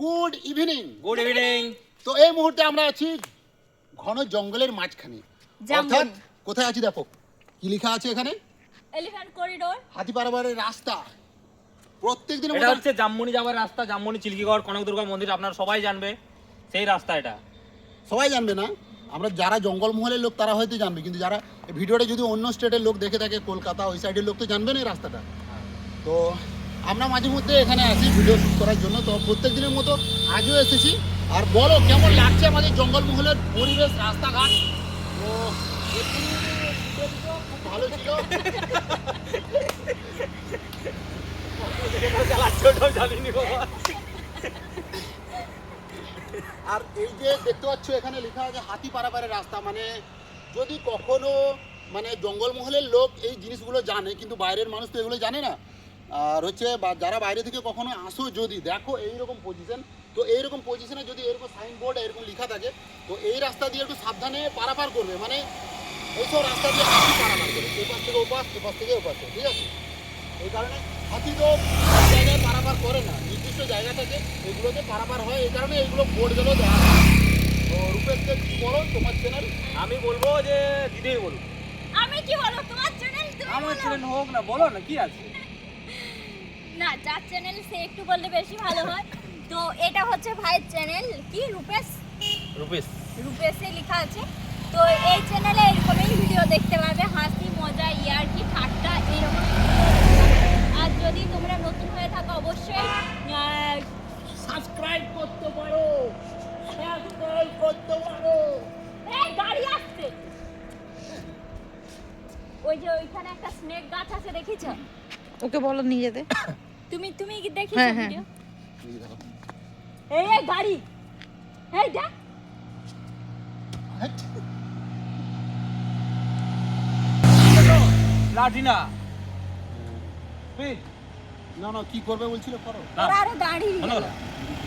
Good evening good evening তো এই মুহূর্তে আমরা আছি ঘন জঙ্গলের মাঝখানে। জামবনি। অর্থাৎ কোথায় আছি দেখো? কি লেখা আছে এখানে? এলিফ্যান্ট করিডোর হাতি পারাবারের রাস্তা। প্রত্যেক দিনের এটা হচ্ছে জামমুনি যাওয়ার রাস্তা জামমুনি চিলকিগড় কনক দুর্গা মন্দির আপনারা সবাই জানবে সেই রাস্তা এটা। সবাই জানবে না? আমরা যারা জঙ্গলমহলের লোক তারা হয়তো জানবে কিন্তু যারা এই ভিডিওটা যদি অন্য স্টেটের লোক দেখে থাকে কলকাতা ওই সাইডের লোক তো জানবে না এই রাস্তাটা। তো আমরা মাঝে মধ্যে এখানে আসি ভিডিও শ্যুট করার জন্য। তো প্রত্যেক দিনের মতো আজও এসেছি। আর বলো, কেমন লাগছে আমাদের জঙ্গলমহলের পরিবেশ, রাস্তাঘাট? খুব ভালো আর এই যে দেখতে পাচ্ছ, এখানে লেখা আছে হাতি পারাপারের রাস্তা। মানে যদি কখনো মানে জঙ্গলমহলের লোক এই জিনিসগুলো জানে, কিন্তু বাইরের মানুষ তো এগুলো জানে না আর হচ্ছে বা- যারা বাইরে থেকে কখনো আসো যদি দেখো এইরকম পজিশন তো এইরকম পজিশনে যদি এরকম সাইনবোর্ড এরকম লেখা থাকে তো এই রাস্তা দিয়ে একটু সাবধানে পারাপার করবে মানে এইসব রাস্তা দিয়ে হাতি পারাপার করবে এপাশ থেকে ওপাশ এপাশ থেকে ওপাশ ঠিক আছে? এই কারণে হাতি তো জায়গায় পারাপার করে না নির্দিষ্ট জায়গা থেকে এগুলোতে পারাপার হয় এই কারণে এইগুলো বোর্ডগুলো দেওয়া হয়। তো রূপেশকে কী বলো? তোমার চ্যানেল আমি বলব যে দিদিই বলুন আমি কি বলব? তোমার চ্যানেল আমার চ্যানেল হোক না বলো না কি আছে? না যার চ্যানেল সে একটু বললে বেশি ভালো হয়। তো এটা হচ্ছে ভাইয়ের চ্যানেল কি রূপেশ? রুপিস রূপেশে লেখা আছে। তো এই চ্যানেলে এরকমই ভিডিও দেখতে পাবে। হাসি মজা ইয়ার্কি ঠাট্টা এরকম। আর যদি তোমরা নতুন হয়ে থাকো অবশ্যই সাবস্ক্রাইব করতে পারো। সাবস্ক্রাইব করতে পারো। এই গাড়ি আসছে। ওই যে ওইখানে একটা স্নেক গাছ আছে দেখেছ? ওকে বলো নিয়ে যেতে তুমি তুমি কি দেখি হ্যাঁ, হ্যাঁ। এই গাড়ি। এই দেখ লাঠি না না না কি করবে বলছিল করো। আরে দাঁড়িয়ে।